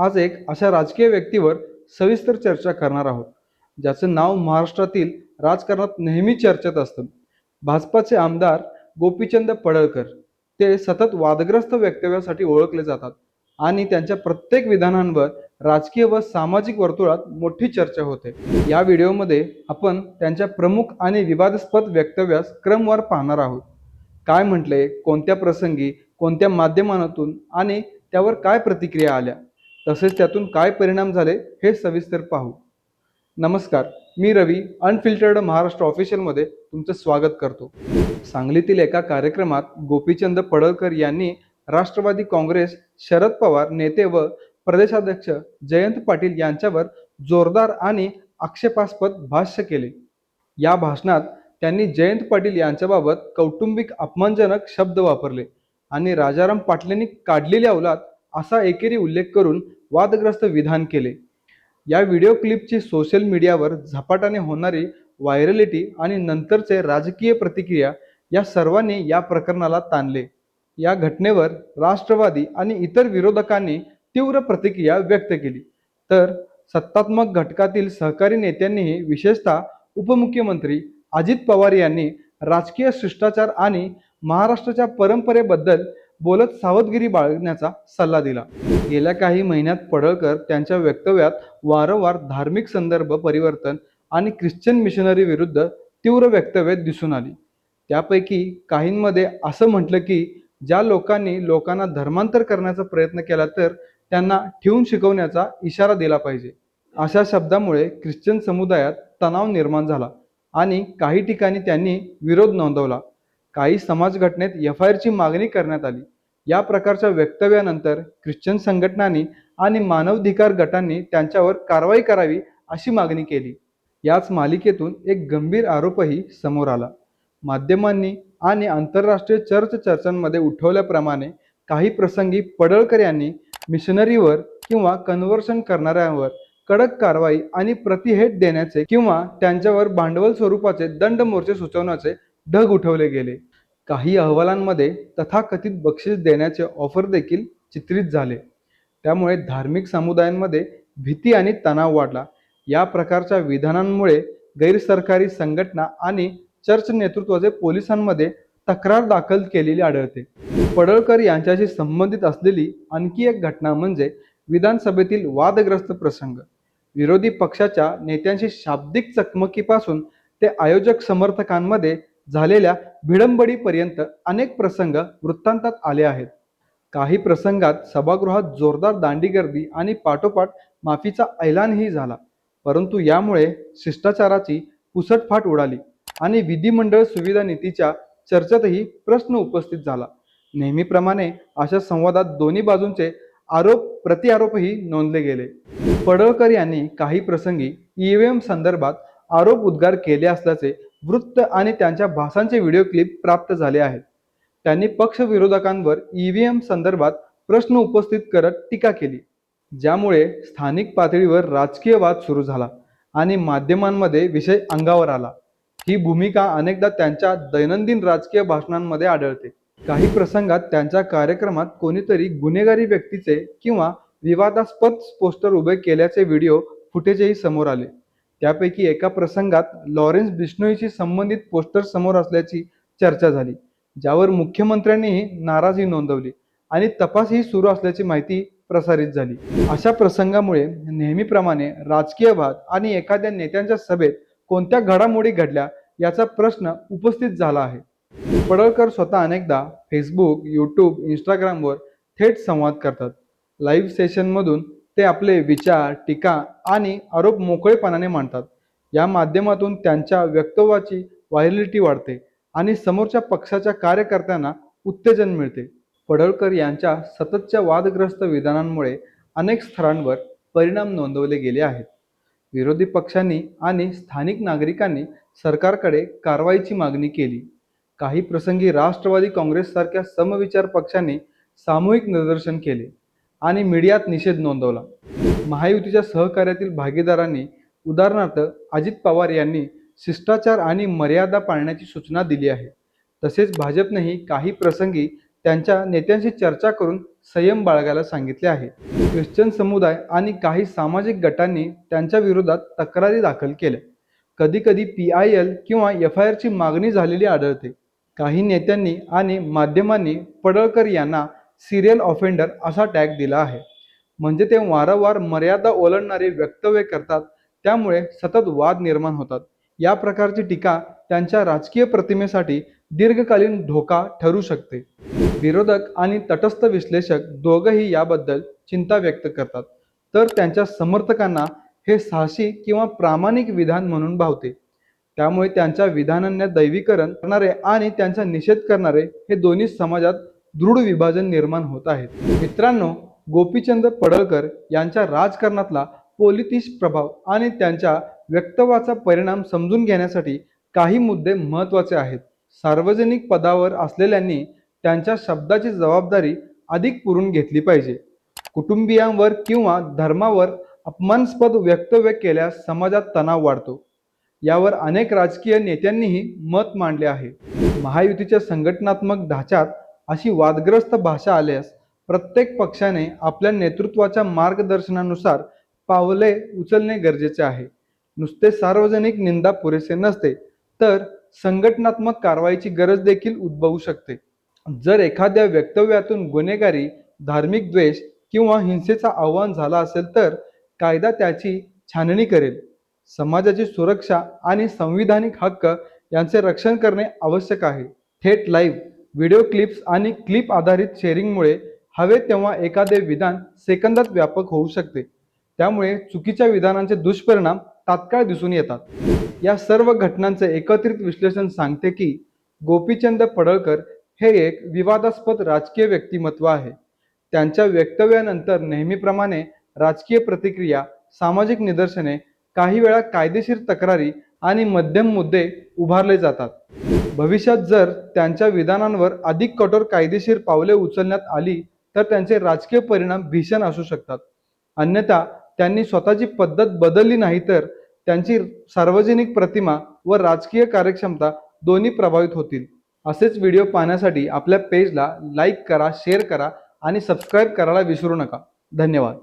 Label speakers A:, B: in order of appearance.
A: आज एक अशा राजकीय व्यक्तीवर सविस्तर चर्चा करणार आहोत ज्याचं नाव महाराष्ट्रातील राजकारणात नेहमी चर्चेत असतं. भाजपाचे आमदार गोपीचंद पडळकर ते सतत वादग्रस्त वक्तव्यासाठी ओळखले जातात आणि त्यांच्या प्रत्येक विधानांवर राजकीय व सामाजिक वर्तुळात मोठी चर्चा होते. या व्हिडिओमध्ये आपण त्यांच्या प्रमुख आणि विवादास्पद वक्तव्यास क्रमवार पाहणार आहोत. काय म्हटले कोणत्या प्रसंगी कोणत्या माध्यमातून आणि त्यावर काय प्रतिक्रिया आल्या? तसेच त्यातून काय परिणाम झाले हे सविस्तर पाहू. नमस्कार मी रवी अनफिल्टर्ड महाराष्ट्र ऑफिशियलमध्ये तुमचं स्वागत करतो. सांगलीतील एका कार्यक्रमात गोपीचंद पडळकर यांनी राष्ट्रवादी काँग्रेस शरद पवार नेते व प्रदेशाध्यक्ष जयंत पाटील यांच्यावर जोरदार आणि आक्षेपास्पद भाष्य केले. या भाषणात त्यांनी जयंत पाटील यांच्याबाबत कौटुंबिक अपमानजनक शब्द वापरले आणि राजाराम पाटलेंनी काढलेली औलात असा एकेरी उल्लेख करून वादग्रस्त विधान केले. या व्हिडिओ क्लिपची सोशल मीडियावर झपाट्याने होणारी व्हायरलिटी आणि नंतरचे राजकीय प्रतिक्रिया या सर्वांनी या प्रकरणाला ताणले. या घटनेवर राष्ट्रवादी आणि इतर विरोधकांनी तीव्र प्रतिक्रिया व्यक्त केली. तर सत्तात्मक घटकातील सहकारी नेत्यांनीही विशेषतः उपमुख्यमंत्री अजित पवार यांनी राजकीय शिष्टाचार आणि महाराष्ट्राच्या परंपरेबद्दल बोलत सावधगिरी बाळगण्याचा सल्ला दिला. गेल्या काही महिन्यात पडळकर त्यांच्या वक्तव्यात वारंवार धार्मिक संदर्भ परिवर्तन आणि ख्रिश्चन मिशनरी विरुद्ध तीव्र वक्तव्य दिसून आली. त्यापैकी काहींमध्ये असं म्हटलं की ज्या लोकांनी लोकांना धर्मांतर करण्याचा प्रयत्न केला तर त्यांना ठेवून शिकवण्याचा इशारा दिला पाहिजे. अशा शब्दामुळे ख्रिश्चन समुदायात तणाव निर्माण झाला आणि काही ठिकाणी त्यांनी विरोध नोंदवला. काही समाजघटनेत एफ आय आरची मागणी करण्यात आली. या प्रकारच्या वक्तव्यानंतर ख्रिश्चन संघटनांनी आणि मानवाधिकार गटांनी त्यांच्यावर कारवाई करावी अशी मागणी केली. याच मालिकेतून एक गंभीर आरोपही समोर आला. माध्यमांनी आणि आंतरराष्ट्रीय चर्च चर्चांमध्ये उठवल्याप्रमाणे काही प्रसंगी पडळकर यांनी मिशनरीवर किंवा कन्व्हर्शन करणाऱ्यांवर कडक कारवाई आणि प्रतिहेट देण्याचे किंवा त्यांच्यावर भांडवल स्वरूपाचे दंड मोर्चे सुचवण्याचे ढग उठवले गेले. काही अहवालांमध्ये तथाकथित बक्षीस देण्याचे ऑफर देखील चित्रित झाले. त्यामुळे धार्मिक समुदायांमध्ये भीती आणि तणाव वाढला. या प्रकारच्या विधानांमुळे गैरसरकारी संघटना आणि चर्च नेतृत्वाचे पोलिसांमध्ये तक्रार दाखल केलेली आढळते. पडळकर यांच्याशी संबंधित असलेली आणखी एक घटना म्हणजे विधानसभेतील वादग्रस्त प्रसंग. विरोधी पक्षाच्या नेत्यांशी शाब्दिक चकमकीपासून ते आयोजक समर्थकांमध्ये झालेल्या भिडंबडीपर्यंत अनेक प्रसंग वृत्तांतात आले आहेत. काही प्रसंगात सभागृहात जोरदार दांडीगर्दी आणि पाठोपाठ माफीचा ऐलानही झाला. परंतु यामुळे शिष्टाचाराची पुसटफाट उडाली आणि विधिमंडळ सुविधा नीतीच्या चर्चेतही प्रश्न उपस्थित झाला. नेहमीप्रमाणे अशा संवादात दोन्ही बाजूंचे आरोप प्रतिआरोपही नोंदले गेले. पडळकर यांनी काही प्रसंगी ई ईव्हीएम संदर्भात आरोप उद्गार केले असल्याचे वृत्त आणि त्यांच्या भाषांचे व्हिडिओ क्लिप प्राप्त झाले आहेत. त्यांनी पक्ष विरोधकांवर ईव्हीएम संदर्भात प्रश्न उपस्थित करत टीका केली. ज्यामुळे स्थानिक पातळीवर राजकीय वाद सुरू झाला आणि माध्यमांमध्ये विषय अंगावर आला. ही भूमिका अनेकदा त्यांच्या दैनंदिन राजकीय भाषणांमध्ये आढळते. काही प्रसंगात त्यांच्या कार्यक्रमात कोणीतरी गुन्हेगारी व्यक्तीचे किंवा विवादास्पद पोस्टर उभे केल्याचे व्हिडिओ फुटेजही समोर आले. त्यापैकी एका प्रसंगात लॉरेन्स बिश्नोईशी संबंधित पोस्टर समोर असल्याची चर्चा झाली ज्यावर मुख्यमंत्र्यांनीही नाराजी नोंदवली आणि तपासही सुरू असल्याची माहिती प्रसारित झाली. अशा प्रसंगामुळे नेहमीप्रमाणे राजकीय वाद आणि एखाद्या नेत्यांच्या सभेत कोणत्या घडामोडी घडल्या याचा प्रश्न उपस्थित झाला आहे. पडळकर स्वतः अनेकदा फेसबुक यूट्यूब इंस्टाग्रामवर थेट संवाद करतात. लाईव्ह सेशनमधून ते आपले विचार टीका आणि आरोप मोकळेपणाने मांडतात. या माध्यमातून त्यांच्या वक्तव्याची व्हायरलिटी वाढते आणि समोरच्या पक्षाच्या कार्यकर्त्यांना उत्तेजन मिळते. पडळकर यांच्या सततच्या वादग्रस्त विधानांमुळे अनेक स्तरांवर परिणाम नोंदवले गेले आहेत. विरोधी पक्षांनी आणि स्थानिक नागरिकांनी सरकारकडे कारवाईची मागणी केली. काही प्रसंगी राष्ट्रवादी काँग्रेससारख्या समविचार पक्षांनी सामूहिक निदर्शन केले. आणि मीडियात निषेध नोंदवला. महायुतीच्या सहकार्यातील भागीदारांनी उदाहरणार्थ अजित पवार यांनी शिष्टाचार आणि मर्यादा पाळण्याची सूचना दिली आहे. तसेच भाजपनेही काही प्रसंगी त्यांच्या नेत्यांशी चर्चा करून संयम बाळगायला सांगितले आहे. ख्रिश्चन समुदाय आणि काही सामाजिक गटांनी त्यांच्या विरोधात तक्रारी दाखल केल्या. कधीकधी पी आय एल किंवा एफ आय आरची मागणी झालेली आढळते. काही नेत्यांनी आणि माध्यमांनी पडळकर यांना सिरियल ऑफेंडर असा टॅग दिला आहे. म्हणजे ते वारंवार मर्यादा ओलांडणारे वक्तव्य करतात त्यामुळे सतत वाद निर्माण होतात. या प्रकारची टीका त्यांच्या राजकीय प्रतिमेसाठी दीर्घकालीन धोका ठरू शकते. विरोधक आणि तटस्थ विश्लेषक दोघंही याबद्दल चिंता व्यक्त करतात. तर त्यांच्या समर्थकांना हे साहसी किंवा प्रामाणिक विधान म्हणून भावते. त्यामुळे त्यांच्या विधानांना दैवीकरण करणारे आणि त्यांचा निषेध करणारे हे दोन्ही समाजात दृढ विभाजन निर्माण होत आहेत. मित्रांनो गोपीचंद पडळकर यांच्या राजकारणातला पोलिटिश प्रभाव आणि त्यांच्या व्यक्तवाचा परिणाम समजून घेण्यासाठी काही मुद्दे महत्त्वाचे आहेत. सार्वजनिक पदावर असलेल्यांनी त्यांच्या शब्दाची जबाबदारी अधिक पुरून घेतली पाहिजे. कुटुंबियांवर किंवा धर्मावर अपमानास्पद वक्तव्य केल्यास समाजात तणाव वाढतो. यावर अनेक राजकीय नेत्यांनीही मत मांडले आहे. महायुतीच्या संघटनात्मक ढाच्यात अशी वादग्रस्त भाषा आल्यास प्रत्येक पक्षाने आपल्या नेतृत्वाच्या मार्गदर्शनानुसार पावले उचलणे गरजेचे आहे. नुसते सार्वजनिक निंदा पुरेसे नसते तर संघटनात्मक कारवाईची गरज देखील उद्भवू शकते. जर एखाद्या वक्तव्यातून गुन्हेगारी धार्मिक द्वेष किंवा हिंसेचा आव्हान झाला असेल तर कायदा त्याची छाननी करेल. समाजाची सुरक्षा आणि संविधानिक हक्क यांचे रक्षण करणे आवश्यक आहे. थेट लाईव्ह व्हिडिओ क्लिप्स आणि क्लिप आधारित शेअरिंगमुळे हवे तेव्हा एखादे विधान सेकंदात व्यापक होऊ शकते. त्यामुळे चुकीच्या विधानांचे दुष्परिणाम तात्काळ दिसून येतात. या सर्व घटनांचे एकत्रित विश्लेषण सांगते की गोपीचंद पडळकर हे एक विवादास्पद राजकीय व्यक्तिमत्व आहे. त्यांच्या वक्तव्यानंतर नेहमीप्रमाणे राजकीय प्रतिक्रिया सामाजिक निदर्शने काही वेळा कायदेशीर तक्रारी आणि मध्यम मुद्दे उभारले जातात. भविष्यात जर त्यांच्या विधानांवर अधिक कठोर कायदेशीर पावले उचलण्यात आली तर त्यांचे राजकीय परिणाम भीषण असू शकतात. अन्यथा त्यांनी स्वतःची पद्धत बदलली नाही तर त्यांची सार्वजनिक प्रतिमा व राजकीय कार्यक्षमता दोन्ही प्रभावित होतील. असेच व्हिडिओ पाहण्यासाठी आपल्या पेजला लाईक करा शेअर करा आणि सबस्क्राईब करायला विसरू नका. धन्यवाद.